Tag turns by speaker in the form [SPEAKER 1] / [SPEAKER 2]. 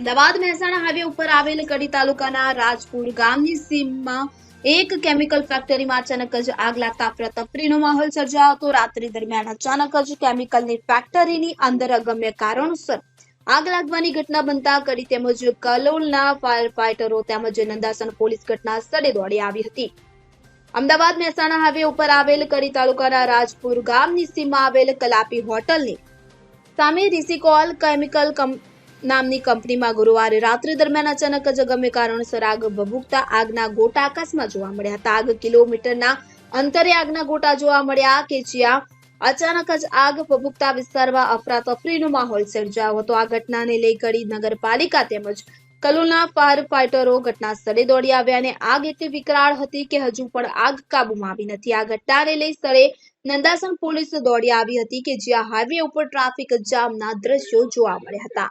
[SPEAKER 1] Ahmedabad Mehsana highway ઉપર આવેલ કડી તાલુકાના રાજપુર ગામની સીમમાં એક કેમિકલ ફેક્ટરીમાં અચાનક જ આગ લાગતા અફરાતફરીનો માહોલ સર્જાયો હતો. રાત્રિ દરમિયાન અચાનક જ કેમિકલની ફેક્ટરીની અંદર અગમ્ય કારણોસર આગ લાગવાની ઘટના બનતા કડી તેમજ કલોલના ફાયર ફાઈટરો તેમજ નંદાસન પોલીસ ઘટના સ્થળે દોડી આવી હતી. અમદાવાદ મહેસાણા હાઈવે ઉપર આવેલ કડી તાલુકાના રાજપુર ગામની સીમમાં આવેલ કલાપી હોટલની સામે રિસિકોલ કેમિકલ નામની કંપનીમાં ગુરુવારે રાત્રિ દરમિયાન અચાનક જ અગમ્ય કારણોસર આગ ભભૂકતા આગના ગોટા આકાશમાં જોવા મળ્યા હતા. આગ કિલોમીટરના અંતરે આગના ગોટા જોવા મળ્યા કે જ્યાં અચાનક જ આગ ભભૂકતા વિસ્તારમાં અફરાતફરીનો માહોલ સર્જાયો હતો. આ ઘટનાને લઈ કડી નગરપાલિકા તેમજ કલોલના ફાયર ફાઈટરો ઘટના સ્થળે દોડી આવ્યા અને આગ એટલી વિકરાળ હતી કે હજુ પણ આગ કાબુમાં આવી નથી. આ ઘટનાને લઈ સ્થળે નંદાસણ પોલીસ દોડી આવી હતી કે જ્યાં હાઈવે ઉપર ટ્રાફિક જામના દ્રશ્યો જોવા મળ્યા હતા.